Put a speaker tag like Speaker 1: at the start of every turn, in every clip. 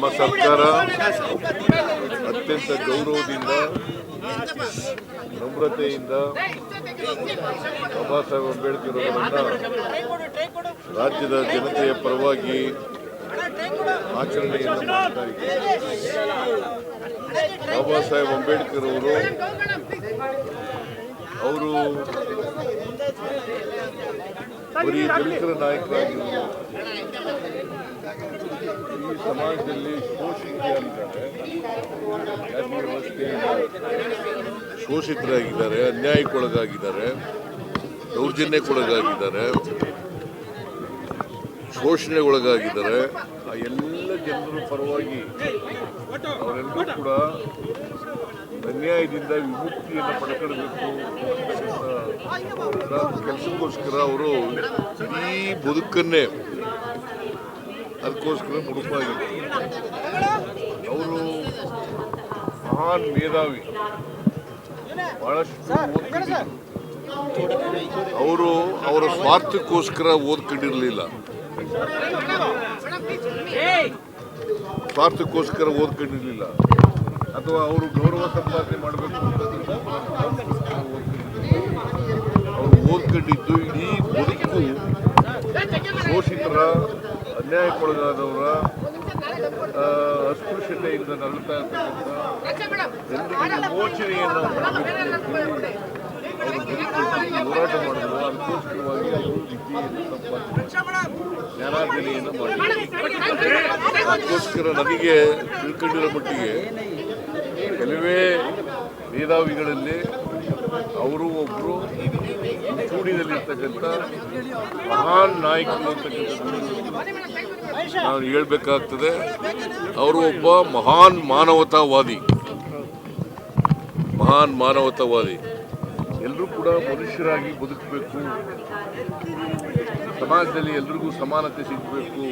Speaker 1: ನಮ್ಮ ಸರ್ಕಾರ ಅತ್ಯಂತ ಗೌರವದಿಂದ, ನಮ್ರತೆಯಿಂದ ಬಾಬಾ ಸಾಹೇಬ್ ಅಂಬೇಡ್ಕರ್ ಅವರನ್ನ ರಾಜ್ಯದ ಜನತೆಯ ಪರವಾಗಿ ಆಚರಣೆಯನ್ನು ಮಾಡ್ತಾ ಇದ್ದಾರೆ ಬಾಬಾ ಸಾಹೇಬ್ ಅಂಬೇಡ್ಕರ್ ಅವರು ಅವರು ಬರೀ ದಲಿತರ ನಾಯಕರಾಗಿರುವುದು ಈ ಸಮಾಜದಲ್ಲಿ ಶೋಷಿತರಾಗಿದ್ದಾರೆ ಅಂತಾರೆ ಶೋಷಿತರಾಗಿದ್ದಾರೆ, ಅನ್ಯಾಯಕ್ಕೊಳಗಾಗಿದ್ದಾರೆ, ದೌರ್ಜನ್ಯಕ್ಕೊಳಗಾಗಿದ್ದಾರೆ, ಶೋಷಣೆಗೊಳಗಾಗಿದ್ದಾರೆ. ಆ ಎಲ್ಲ ಜನರ ಪರವಾಗಿ ಅವರೆಲ್ಲರೂ ಕೂಡ ಅನ್ಯಾಯದಿಂದ ವಿಮುಕ್ತಿಯನ್ನು ಪಡ್ಕೊಳ್ಬೇಕು ಕೆಲಸಕ್ಕೋಸ್ಕರ ಅವರು ಈ ಬದುಕನ್ನೇ ಅದಕ್ಕೋಸ್ಕರ ಮುಡುಪಾಗಿದೆ ಅವರು ಮಹಾನ್ ಮೇಧಾವಿ. ಬಹಳಷ್ಟು. ಅವರು ಅವರ ಸ್ವಾರ್ಥಕ್ಕೋಸ್ಕರ ಓದ್ಕೊಂಡಿರಲಿಲ್ಲ. ಸ್ವಾರ್ಥಕ್ಕೋಸ್ಕರ ಓದ್ಕೊಂಡಿರಲಿಲ್ಲ. ಅಥವಾ ಅವರು ಗೌರವ ಸಂಪಾದನೆ ಮಾಡಬೇಕು ಅವರು ಓದ್ಕೊಂಡಿದ್ದು ಇಡೀ ಬದುಕು ಶೋಷಿತರ ಅನ್ಯಾಯಕ್ಕೊಳಗಾದವರ ಅಸ್ಪೃಶ್ಯತೆಯಿಂದ ನರಳುತ್ತಾ ಇರ್ತಕ್ಕಂಥ ಮೋಚನೆಯನ್ನು ಹೋರಾಟ ಮಾಡಿದ್ರು. ಅದಕ್ಕೋಸ್ಕರವಾಗಿ ಜ್ಞಾನಾರ್ಜನೆಯನ್ನು ಮಾಡಿದರು. ಅದಕ್ಕೋಸ್ಕರ ನನಗೆ ತಿಳ್ಕೊಂಡಿರೋ ಮಟ್ಟಿಗೆ ಕೆಲವೇ ಮೇಧಾವಿಗಳಲ್ಲಿ ಅವರು ಒಬ್ಬರು ಚೂಡಿನಲ್ಲಿರ್ತಕ್ಕಂಥ ಮಹಾನ್ ನಾಯಕರು ಅಂತಕ್ಕಂಥದ್ದು ನಾನು ಹೇಳಬೇಕಾಗ್ತದೆ. ಅವರು ಒಬ್ಬ ಮಹಾನ್ ಮಾನವತಾವಾದಿ. ಮಹಾನ್ ಮಾನವತಾವಾದಿ. ಎಲ್ಲರೂ ಕೂಡ ಮನುಷ್ಯರಾಗಿ ಬದುಕಬೇಕು. ಸಮಾಜದಲ್ಲಿ ಎಲ್ರಿಗೂ ಸಮಾನತೆ ಸಿಗಬೇಕು.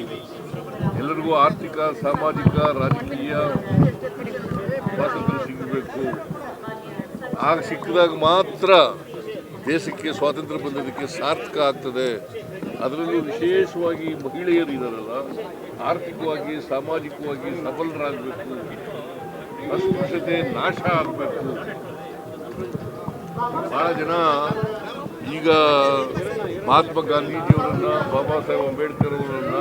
Speaker 1: ಎಲ್ಲರಿಗೂ ಆರ್ಥಿಕ, ಸಾಮಾಜಿಕ, ರಾಜಕೀಯ ಸ್ವಾತಂತ್ರ್ಯ ಸಿಗಬೇಕು. ಆಗ ಸಿಕ್ಕಿದಾಗ ಮಾತ್ರ ದೇಶಕ್ಕೆ ಸ್ವಾತಂತ್ರ್ಯ ಬಂದಿದ್ದಕ್ಕೆ ಸಾರ್ಥಕ ಆಗ್ತದೆ. ಅದರಲ್ಲೂ ವಿಶೇಷವಾಗಿ ಮಹಿಳೆಯರು ಇದ್ದಾರಲ್ಲ ಆರ್ಥಿಕವಾಗಿ ಸಾಮಾಜಿಕವಾಗಿ ಸಬಲರಾಗಬೇಕು. ಅಸ್ಪೃಶ್ಯತೆ ನಾಶ ಆಗಬೇಕು. ಬಹಳ ಜನ ಈಗ ಮಹಾತ್ಮ ಗಾಂಧೀಜಿಯವರನ್ನ ಬಾಬಾ ಸಾಹೇಬ್ ಅಂಬೇಡ್ಕರ್ ಅವರನ್ನ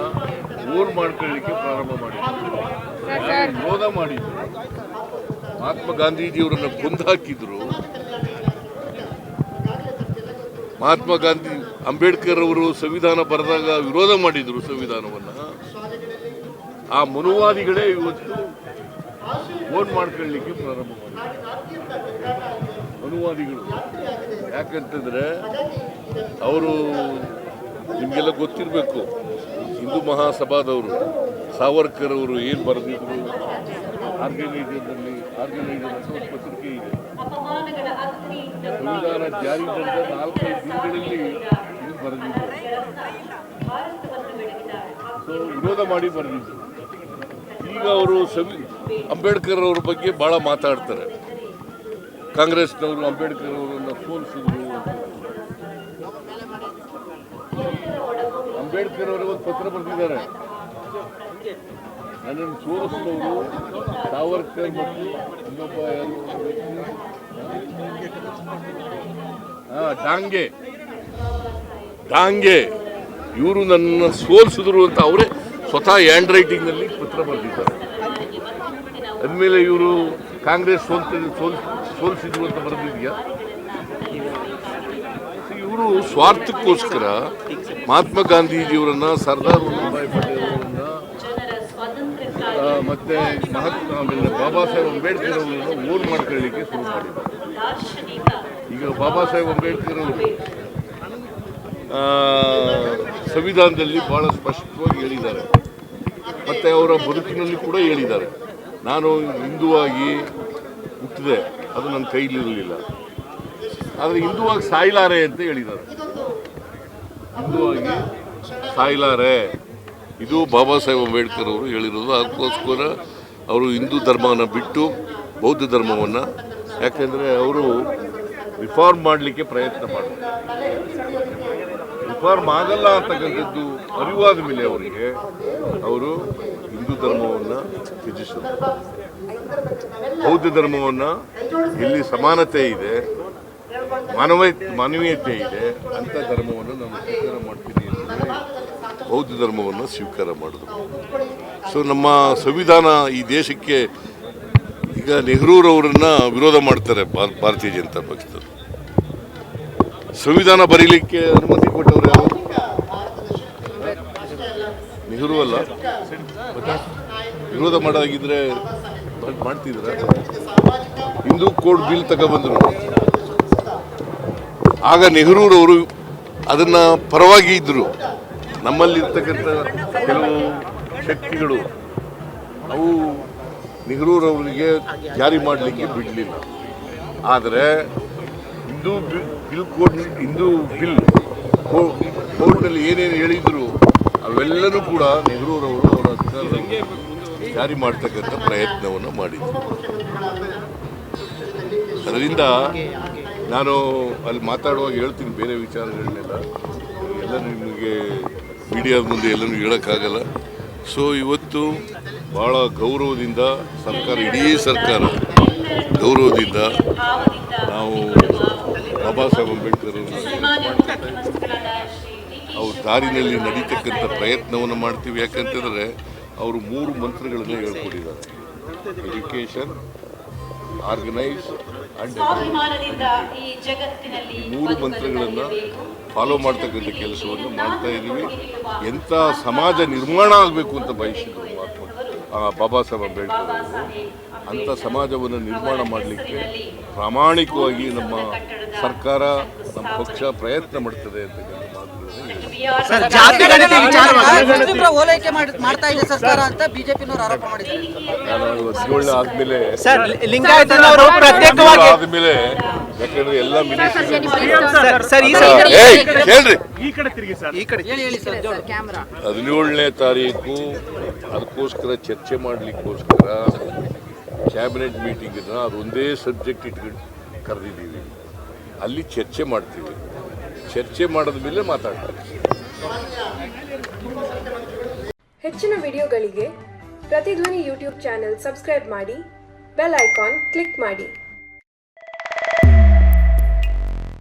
Speaker 1: ಓನ್ ಮಾಡ್ಕೊಳ್ಳಿಕ್ಕೆ ಪ್ರಾರಂಭ ಮಾಡಿದ್ರು. ವಿರೋಧ ಮಾಡಿದ್ರು. ಮಹಾತ್ಮ ಗಾಂಧೀಜಿಯವರನ್ನ ಕೊಂದು ಹಾಕಿದ್ರು. ಮಹಾತ್ಮ ಗಾಂಧಿ ಅಂಬೇಡ್ಕರ್ ಅವರು ಸಂವಿಧಾನ ಬರೆದಾಗ ವಿರೋಧ ಮಾಡಿದ್ರು ಸಂವಿಧಾನವನ್ನ. ಆ ಮನುವಾದಿಗಳೇ ಇವತ್ತು ಫೋನ್ ಮಾಡ್ಕೊಳ್ಳಿಕ್ಕೆ ಪ್ರಾರಂಭ ಮಾಡಿದ್ರು. ಮನುವಾದಿಗಳು. ಯಾಕಂತಂದ್ರೆ ಅವರು ನಿಮಗೆಲ್ಲ ಗೊತ್ತಿರಬೇಕು, ಹಿಂದೂ ಮಹಾಸಭಾದವರು ಸಾವರ್ಕರ್ ಅವರು ಏನು ಬರೆದಿದ್ರು? ಅಂತ ಒಂದು ಪತ್ರಿಕೆ ಇದೆ. ಸಂವಿಧಾನ ಜಾರಿ ಬಂದ ನಾಲ್ಕೈದು ದಿನಗಳಲ್ಲಿ ಇದು ಬರೆದಿದ್ರು ಸೊ ವಿರೋಧ ಮಾಡಿ ಬರೆದಿದ್ದರು ಈಗ ಅವರು ಸಂವಿ ಅಂಬೇಡ್ಕರ್ ಅವ್ರ ಬಗ್ಗೆ ಭಾಳ ಮಾತಾಡ್ತಾರೆ. ಕಾಂಗ್ರೆಸ್ನವರು ಅಂಬೇಡ್ಕರ್ ಅವರನ್ನು ಸೋಲಿಸಿದ್ರು. ಅಂಬೇಡ್ಕರ್ ಅವರು ಪತ್ರ ಬರೆದಿದ್ದಾರೆ. ನನ್ನನ್ನು ಸೋಲಿಸಿದವರು ಸಾವರ್ಕರ್ ಮತ್ತು ಇನ್ನೊಬ್ಬ ಯಾರು? ಡಾಂಗೆ ಡಾಂಗೆ ಇವರು ನನ್ನ ಸೋಲಿಸಿದ್ರು ಅಂತ ಅವರೇ ಸ್ವತಃ ಹ್ಯಾಂಡ್ ರೈಟಿಂಗ್ನಲ್ಲಿ ಪತ್ರ ಬರೆದಿದ್ದಾರೆ. ಅಂದಮೇಲೆ ಇವರು ಕಾಂಗ್ರೆಸ್ ಸೋಲ್, ಸೋಲಿಸಿದ್ರು ಅಂತ ಬರೆದಿದೆಯಾ? ಇವರು ಸ್ವಾರ್ಥಕ್ಕೋಸ್ಕರ ಮಹಾತ್ಮ ಗಾಂಧೀಜಿಯವರನ್ನ ಸರ್ದಾರ್ ವಲ್ಲಭಾಯಿ ಮತ್ತೆ ಮಹಾತ್ಮ ಬಾಬಾ ಸಾಹೇಬ್ ಅಂಬೇಡ್ಕರ್ ಅವರನ್ನು ಓನ್ ಮಾಡ್ಕೊಳ್ಳಿಕ್ಕೆ ಶುರು ಮಾಡಿದ್ದಾರೆ ಈಗ ಬಾಬಾ ಸಾಹೇಬ್ ಅಂಬೇಡ್ಕರ್ ಅವರು ಸಂವಿಧಾನದಲ್ಲಿ ಬಹಳ ಸ್ಪಷ್ಟವಾಗಿ ಹೇಳಿದ್ದಾರೆ. ಮತ್ತೆ ಅವರ ಬದುಕಿನಲ್ಲಿ ಕೂಡ ಹೇಳಿದ್ದಾರೆ. ನಾನು ಹಿಂದುವಾಗಿ ಹುಟ್ಟಿದೆ, ಅದು ನನ್ನ ಕೈಲಿರಲಿಲ್ಲ. ಆದರೆ ಹಿಂದುವಾಗಿ ಸಾಯ್ಲಾರೆ ಅಂತ ಹೇಳಿದ್ದಾರೆ. ಹಿಂದುವಾಗಿ ಸಾಯ್ಲಾರೆ. ಇದು ಬಾಬಾ ಸಾಹೇಬ್ ಅಂಬೇಡ್ಕರ್ ಅವರು ಹೇಳಿರೋದು. ಅದಕ್ಕೋಸ್ಕರ ಅವರು ಹಿಂದೂ ಧರ್ಮವನ್ನು ಬಿಟ್ಟು ಬೌದ್ಧ ಧರ್ಮವನ್ನು, ಯಾಕೆಂದರೆ ಅವರು ರಿಫಾರ್ಮ್ ಮಾಡಲಿಕ್ಕೆ ಪ್ರಯತ್ನ ಮಾಡಿದ್ರು ರಿಫಾರ್ಮ್ ಆಗಲ್ಲ ಅಂತಕ್ಕಂಥದ್ದು ಅರಿವಾದ ಮೇಲೆ ಅವರಿಗೆ ಅವರು ಹಿಂದೂ ಧರ್ಮವನ್ನು ತ್ಯಜಿಸಿದರು. ಬೌದ್ಧ ಧರ್ಮವನ್ನು ಇಲ್ಲಿ ಸಮಾನತೆ ಇದೆ ಮಾನವ ಮಾನವೀಯತೆ ಇದೆ ಅಂಥ ಧರ್ಮವನ್ನು ನಾನು ಸ್ವೀಕಾರ ಮಾಡ್ತೀನಿ ಬೌದ್ಧ ಧರ್ಮವನ್ನು ಸ್ವೀಕಾರ ಮಾಡಿದ್ರು. ಸೊ ನಮ್ಮ ಸಂವಿಧಾನ ಈ ದೇಶಕ್ಕೆ ಈಗ ನೆಹರೂರವರನ್ನ ವಿರೋಧ ಮಾಡ್ತಾರೆ ಭಾರ- ಭಾರತೀಯ ಜನತಾ ಪಕ್ಷದವರು. ಸಂವಿಧಾನ ಬರೀಲಿಕ್ಕೆ ಅನುಮತಿ ಕೊಟ್ಟವರು ಯಾರು? ನೆಹರು ಅಲ್ಲ. ವಿರೋಧ ಮಾಡೋದಾಗಿದ್ರೆ ಮಾಡ್- ಮಾಡ್ತಿದ್ರ? ಹಿಂದೂ ಕೋಡ್ ಬಿಲ್ ತಗೊಬಂದ್ರು. ಆಗ ನೆಹರೂರವರು ಅದನ್ನ ಪರವಾಗಿ ಇದ್ರು. ನಮ್ಮಲ್ಲಿರ್ತಕ್ಕಂಥ ಕೆಲವು ಶಕ್ತಿಗಳು ಅವು ನೆಹರೂರವರಿಗೆ ಜಾರಿ ಮಾಡಲಿಕ್ಕೆ ಬಿಡಲಿಲ್ಲ. ಆದರೆ Hindu bill court Hindu bill ಕೋರ್ಟ್ನಲ್ಲಿ ಏನೇನು ಹೇಳಿದ್ರು ಅವೆಲ್ಲನೂ ಕೂಡ ನೆಹರೂರವರು ಅವರ ಜಾರಿ ಮಾಡ್ತಕ್ಕಂಥ ಪ್ರಯತ್ನವನ್ನು ಮಾಡಿದರು. ಅದರಿಂದ ನಾನು ಅಲ್ಲಿ ಮಾತಾಡುವಾಗ ಹೇಳ್ತೀನಿ, ಬೇರೆ ವಿಚಾರಗಳನ್ನೆಲ್ಲ. ಎಲ್ಲ ನಿಮಗೆ ಮೀಡಿಯಾದ ಮುಂದೆ ಎಲ್ಲರೂ ಹೇಳೋಕ್ಕಾಗಲ್ಲ. ಸೊ ಇವತ್ತು ಭಾಳ ಗೌರವದಿಂದ ಸರ್ಕಾರ, ಇಡೀ ಸರ್ಕಾರ ಗೌರವದಿಂದ ನಾವು ಬಾಬಾ ಸಾಹೇಬ್ ಅಂಬೇಡ್ಕರ್ ಅವ್ರ ದಾರಿನಲ್ಲಿ ನಡೀತಕ್ಕಂಥ ಪ್ರಯತ್ನವನ್ನು ಮಾಡ್ತೀವಿ. ಯಾಕಂತಂದರೆ, ಅವರು ಮೂರು ಮಂತ್ರಗಳನ್ನು ಹೇಳ್ಕೊಟ್ಟಿದ್ದಾರೆ. ಎಜುಕೇಷನ್ ಆರ್ಗನೈಸ್ ಅಂಡ್
Speaker 2: ಸ್ವಾಭಿಮಾನದಿಂದ ಈ ಜಗತ್ತಿನಲ್ಲಿ
Speaker 1: ಮೂರು ಮಂತ್ರಗಳನ್ನು ಫಾಲೋ ಮಾಡ್ತಕ್ಕಂಥ ಕೆಲಸವನ್ನು ಮಾಡ್ತಾ ಇದ್ದೀವಿ. ಎಂಥ ಸಮಾಜ ನಿರ್ಮಾಣ ಆಗಬೇಕು ಅಂತ ಬಯಸಿದ್ರು ಬಾಬಾ ಸಾಹೇಬ್ ಅಂಬೇಡ್ಕರ್ ಅಂಥ ಸಮಾಜವನ್ನು ನಿರ್ಮಾಣ ಮಾಡಲಿಕ್ಕೆ ಪ್ರಾಮಾಣಿಕವಾಗಿ ನಮ್ಮ ಸರ್ಕಾರ ನಮ್ಮ ಪಕ್ಷ ಪ್ರಯತ್ನ ಮಾಡ್ತದೆ ಅಂತಕ್ಕಂಥ ಮಾತುಗಳನ್ನು ಹೇಳಿದ್ರು.
Speaker 3: ಜಾತಿ ಗಣತಿ ವಿಚಾರವಾಗಿ ಮುಸ್ಲಿಮರ ಓಲೈಕೆ ಮಾಡ್- ಮಾಡ್ತಾ ಇದೆ ಸರ್ಕಾರ ಅಂತ ಬಿಜೆಪಿನವರು ಆರೋಪ ಮಾಡಿದ್ದಾರೆ
Speaker 1: ನಾನು ಹದಿನೇಳು ಆದಮೇಲೆ
Speaker 4: ಸರ್ ಲಿಂಗಾಯತನವರು ಪ್ರತ್ಯೇಕವಾಗಿ
Speaker 1: ಆದಮೇಲೆ ಯಾಕಂದ್ರೆ ಎಲ್ಲ ಮಿನಿಸ್ಟ್ರಿ
Speaker 4: ಸರ್ ಸರ್ ಈ
Speaker 1: ಹೇಳ್ರಿ
Speaker 4: ಈ ಕಡೆ ತಿರುಗಿ ಸರ್ ಈ ಕಡೆ
Speaker 3: ಹೇಳಿ ಹೇಳಿ ಸರ್ ಜೋಳು.
Speaker 1: ಹದಿನೇಳನೇ ತಾರೀಕು ಅದಕ್ಕೋಸ್ಕರ ಚರ್ಚೆ ಮಾಡ್ಲಿಕ್ಕೋಸ್ಕರ ಕ್ಯಾಬಿನೆಟ್ ಮೀಟಿಂಗನ್ನ ಅದೊಂದೇ ಸಬ್ಜೆಕ್ಟ್ ಇಟ್ಕೊಂಡು ಕರೆದಿದ್ದೀವಿ ಅಲ್ಲಿ ಚರ್ಚೆ ಮಾಡ್ತೀವಿ ಚರ್ಚೆ ಮಾಡೋದ ಮೇಲೆ ಮಾತಾಡ್ತಾರೆ.
Speaker 5: ಹೆಚ್ಚಿನ ವಿಡಿಯೋಗಳಿಗೆ ಪ್ರತಿಧ್ವನಿ ಯೂಟ್ಯೂಬ್ ಚಾನೆಲ್ ಸಬ್ಸ್ಕ್ರೈಬ್ ಮಾಡಿ, ಬೆಲ್ ಐಕಾನ್ ಕ್ಲಿಕ್ ಮಾಡಿ.